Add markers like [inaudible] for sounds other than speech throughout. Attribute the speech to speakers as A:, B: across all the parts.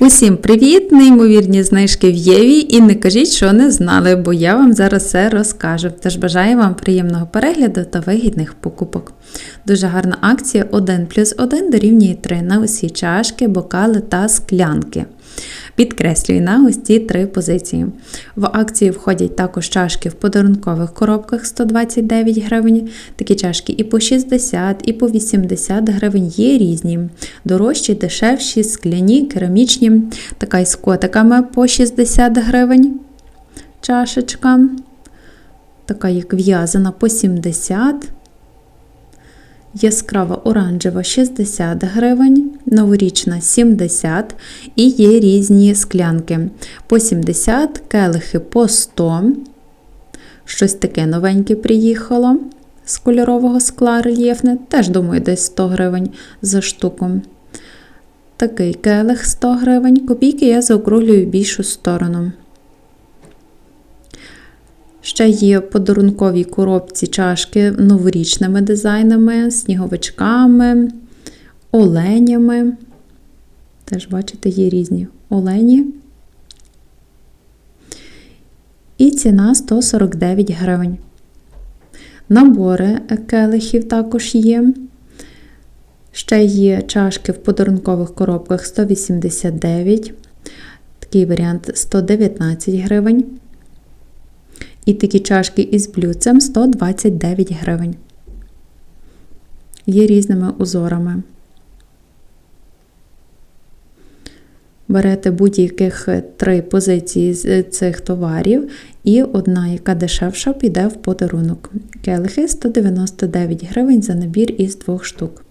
A: Усім привіт! Неймовірні знижки в Єві і не кажіть, що не знали, бо я вам зараз все розкажу. Тож бажаю вам приємного перегляду та вигідних покупок. Дуже гарна акція 1 плюс 1 дорівнює 3 на усі чашки, бокали та склянки. Підкреслюю на ось три позиції. В акцію входять також чашки в подарункових коробках 129 гривень. Такі чашки і по 60, і по 80 гривень є різні. Дорожчі, дешевші, скляні, керамічні. Така із котиками по 60 гривень. Чашечка. Така як в'язана по 70 яскрава оранжева 60 гривень, новорічна 70 і є різні склянки по 70, келихи по 100. Щось таке новеньке приїхало з кольорового скла рельєфне, теж, думаю, десь 100 гривень за штуку. Такий келих 100 гривень. Копійки я заокруглюю більшу сторону. Ще є подарункові коробці чашки новорічними дизайнами, сніговичками, оленями. Теж, бачите, є різні олені. І ціна 149 гривень. Набори келихів також є. Ще є чашки в подарункових коробках 189. Такий варіант 119 гривень. І такі чашки із блюдцем 129 гривень. Є різними узорами. Берете будь-яких три позиції з цих товарів, і одна, яка дешевша, піде в подарунок. Келихи 199 гривень за набір із двох штук.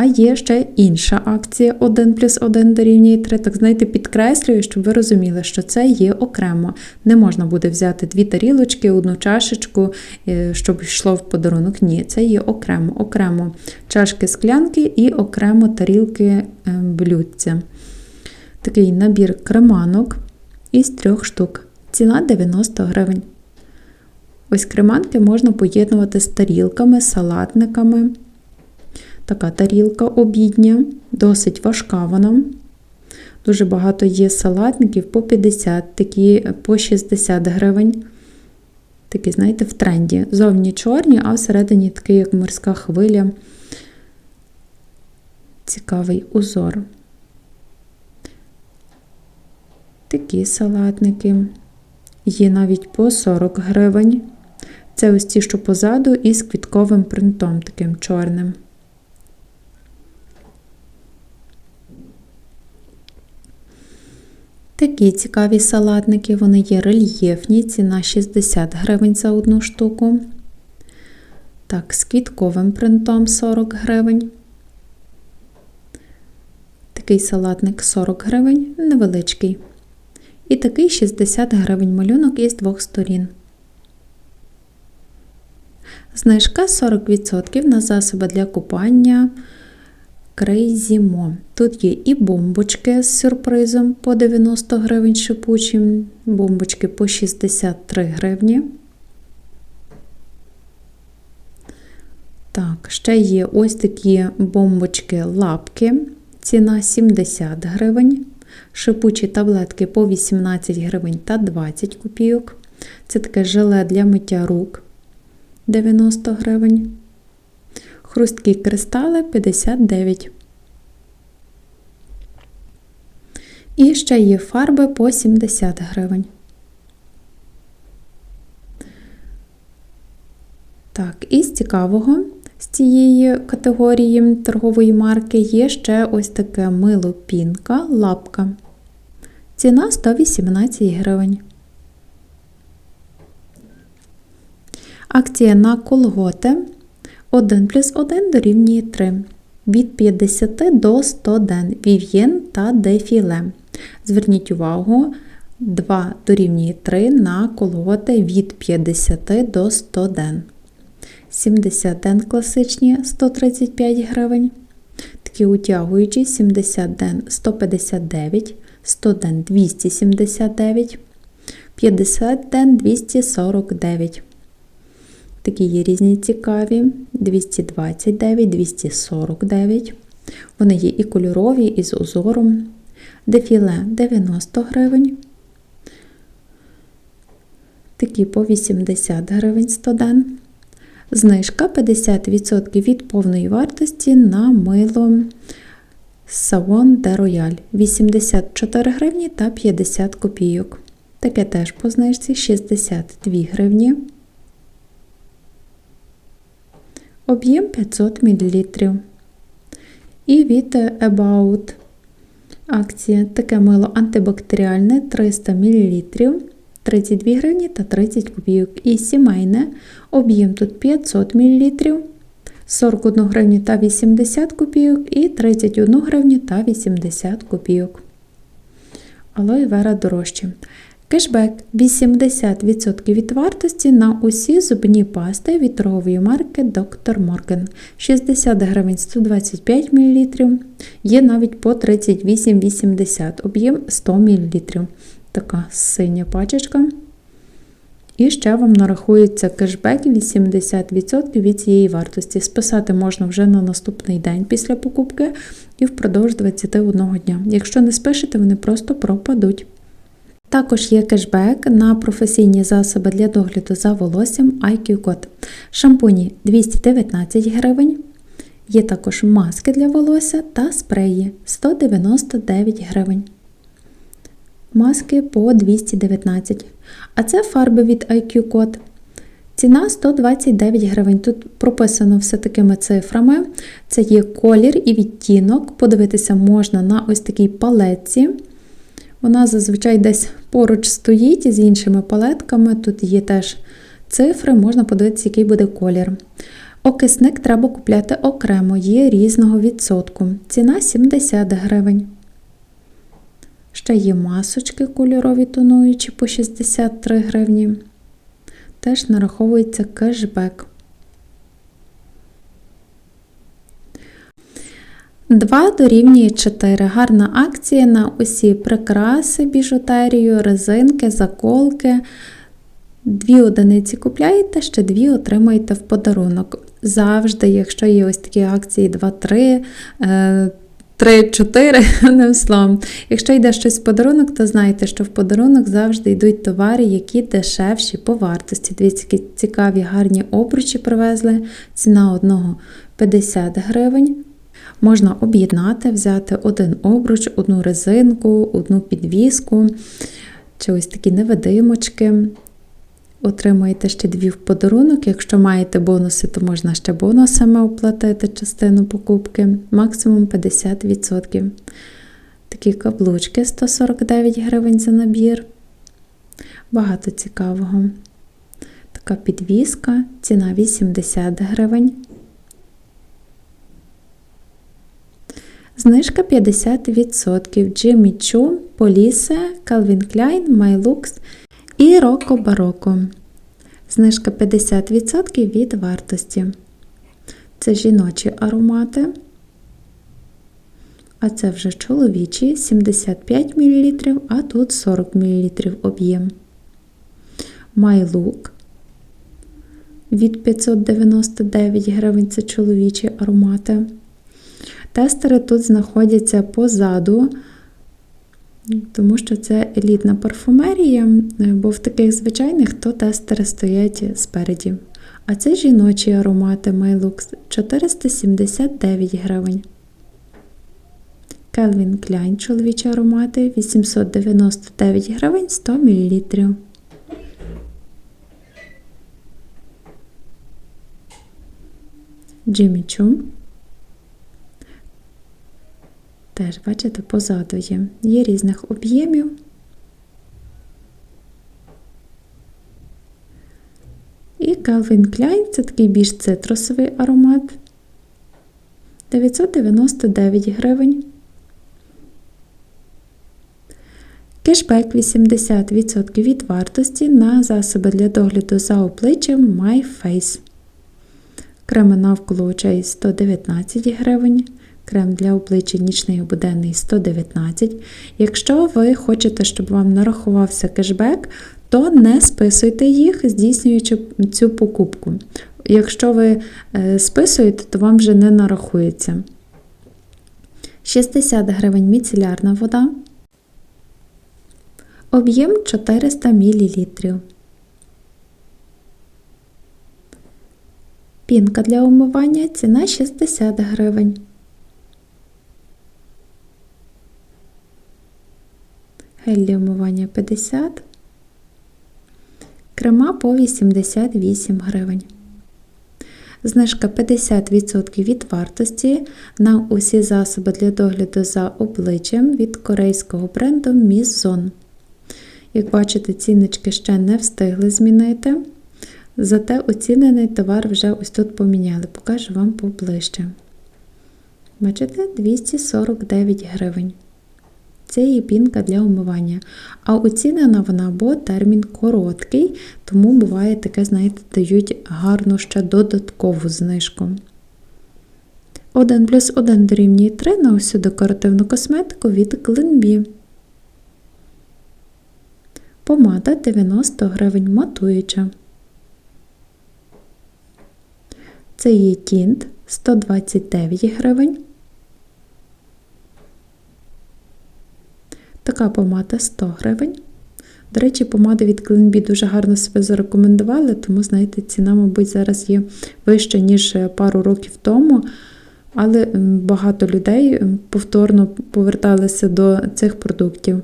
A: А є ще інша акція 1 плюс 1 дорівнює 3. Так, знаєте, підкреслюю, щоб ви розуміли, що це є окремо. Не можна буде взяти дві тарілочки, одну чашечку, е, щоб йшло в подарунок. Ні, це є окремо. Окремо чашки склянки і окремо тарілки е, блюдця. Такий набір креманок із трьох штук. Ціна 90 гривень. Ось креманки можна поєднувати з тарілками, салатниками. Така тарілка обідня, досить важка вона. Дуже багато є салатників по 50, такі по 60 гривень. Такі, знаєте, в тренді. Зовні чорні, а всередині такий, як морська хвиля. Цікавий узор. Такі салатники. Є навіть по 40 гривень. Це ось ті, що позаду, із квітковим принтом таким чорним. Такі цікаві салатники, вони є рельєфні, ціна 60 гривень за одну штуку. Так, з квітковим принтом 40 гривень. Такий салатник 40 гривень, невеличкий. І такий 60 гривень малюнок із двох сторін. Знижка 40% на засоби для купання. Mo. Тут є і бомбочки з сюрпризом по 90 гривень шипучі, бомбочки по 63 гривні. Так, ще є ось такі бомбочки лапки, ціна 70 гривень. Шипучі таблетки по 18 гривень та 20 копійок. Це таке желе для миття рук 90 гривень. Хрусткі кристали 59. І ще є фарби по 70 гривень. Так, із цікавого з цієї категорії торгової марки є ще ось таке мило пінка лапка. Ціна 118 гривень. Акція на колготи 1 плюс 1 дорівнює 3. Від 50 до 100 ден вів'єн та дефіле. Зверніть увагу, 2 дорівнює 3 на колготи від 50 до 100 ден. 70 ден класичні 135 гривень. Такі утягуючі 70 ден 159, 100 ден 279, 50 ден 249. Такі є різні цікаві: 229, 249. Вони є і кольорові, і з узором. Дефіле 90 гривень. Такі по 80 гривень 100 ден. Знижка 50% від повної вартості на мило Савон де Рояль 84 гривні та 50 копійок. Таке теж по знижці 62 гривні. Об'єм 500 мл. І від About акція таке мило антибактеріальне 300 мл. 32 гривні та 30 копійок. І сімейне об'єм тут 500 мл, 41 гривню та 80 копійок і 31 гривню та 80 копійок. Алоє вера дорожче. Кешбек 80% від вартості на усі зубні пасти від торгової марки Dr. Morgan. 60 гривень 125 мл. Є навіть по 38,80 об'єм 100 мл. Така синя пачечка. І ще вам нарахується кешбек 80% від цієї вартості. Списати можна вже на наступний день після покупки і впродовж 21 дня. Якщо не спишете, вони просто пропадуть. Також є кешбек на професійні засоби для догляду за волоссям IQ Code. Шампуні 219 гривень. Є також маски для волосся та спреї 199 гривень. Маски по 219. А це фарби від IQ Code. Ціна 129 гривень. Тут прописано все такими цифрами. Це є колір і відтінок. Подивитися можна на ось такій палетці. Вона зазвичай десь поруч стоїть з іншими палетками. Тут є теж цифри, можна подивитися, який буде колір. Окисник треба купляти окремо, є різного відсотку. Ціна 70 гривень. Ще є масочки кольорові тонуючі по 63 гривні. Теж нараховується кешбек. 2 дорівнює 4. Гарна акція на усі прикраси, біжутерію, резинки, заколки. Дві одиниці купляєте, ще дві отримаєте в подарунок. Завжди, якщо є ось такі акції 2-3, 3-4, [laughs] одним словом. Якщо йде щось в подарунок, то знайте, що в подарунок завжди йдуть товари, які дешевші по вартості. Які цікаві гарні обручі привезли. Ціна одного 50 гривень. Можна об'єднати, взяти один обруч, одну резинку, одну підвіску, чи ось такі невидимочки. Отримаєте ще дві в подарунок. Якщо маєте бонуси, то можна ще бонусами оплатити частину покупки, максимум 50%. Такі каблучки 149 гривень за набір. Багато цікавого. Така підвіска, ціна 80 гривень. Знижка 50%. Jimmy Choo, Police, Calvin Klein, MyLux і Barocco. Знижка 50% від вартості. Це жіночі аромати. А це вже чоловічі 75 мл, а тут 40 мл об'єм. MyLook від 599 гривень це чоловічі аромати. Тестери тут знаходяться позаду, тому що це елітна парфумерія, бо в таких звичайних то тестери стоять спереді. А це жіночі аромати Maylux 479 гривень. Calvin Klein чоловічі аромати 899 гривень 100 мл. Jimmy Choo Теж, бачите, позаду є. Є різних об'ємів. І Calvin Klein це такий більш цитрусовий аромат. 999 гривень. Кешбек 80% від вартості на засоби для догляду за обличчям My Face. Креми навколо очей 119 гривень крем для обличчя нічний буденний 119. Якщо ви хочете, щоб вам нарахувався кешбек, то не списуйте їх, здійснюючи цю покупку. Якщо ви е, списуєте, то вам вже не нарахується. 60 гривень міцелярна вода. Об'єм 400 мл. Пінка для умивання ціна 60 гривень. Гель для умивання 50. Крема по 88 гривень. Знижка 50% від вартості на усі засоби для догляду за обличчям від корейського бренду Miss Zone. Як бачите, ціннички ще не встигли змінити. Зате оцінений товар вже ось тут поміняли. Покажу вам поближче. Бачите, 249 гривень. Це її пінка для умивання. А оцінена вона, бо термін короткий, тому буває таке, знаєте, дають гарну ще додаткову знижку. 1 плюс 1 дорівнює 3 на усю декоративну косметику від Glenbee. Помада 90 гривень матуюча. Це є тінт 129 гривень. Така помада 100 гривень. До речі, помади від Glenbee дуже гарно себе зарекомендували, тому, знаєте, ціна, мабуть, зараз є вища, ніж пару років тому. Але багато людей повторно поверталися до цих продуктів.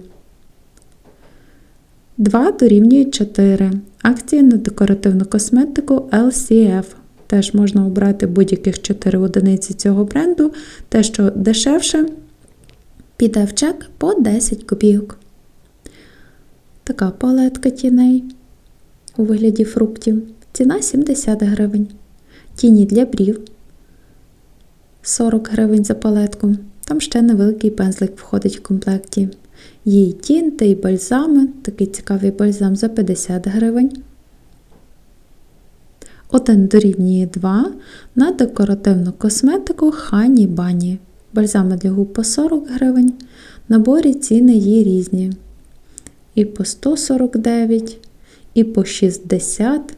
A: 2 дорівнює 4. Акція на декоративну косметику LCF. Теж можна обрати будь-яких 4 одиниці цього бренду. Те, що дешевше, піде в чек по 10 копійок. Така палетка тіней у вигляді фруктів. Ціна 70 гривень. Тіні для брів 40 гривень за палетку. Там ще невеликий пензлик входить в комплекті. І тінти, і бальзами. Такий цікавий бальзам за 50 гривень. Один дорівнює 2 на декоративну косметику Хані Бані. Бальзами для губ по 40 гривень. Наборі ціни є різні. І по 149, і по 60.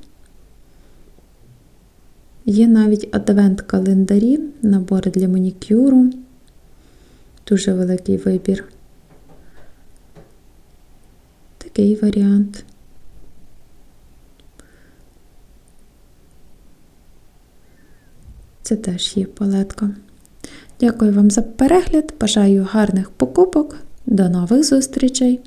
A: Є навіть адвент-календарі, набори для манікюру. Дуже великий вибір. Такий варіант. Це теж є палетка. Дякую вам за перегляд. Бажаю гарних покупок. До нових зустрічей!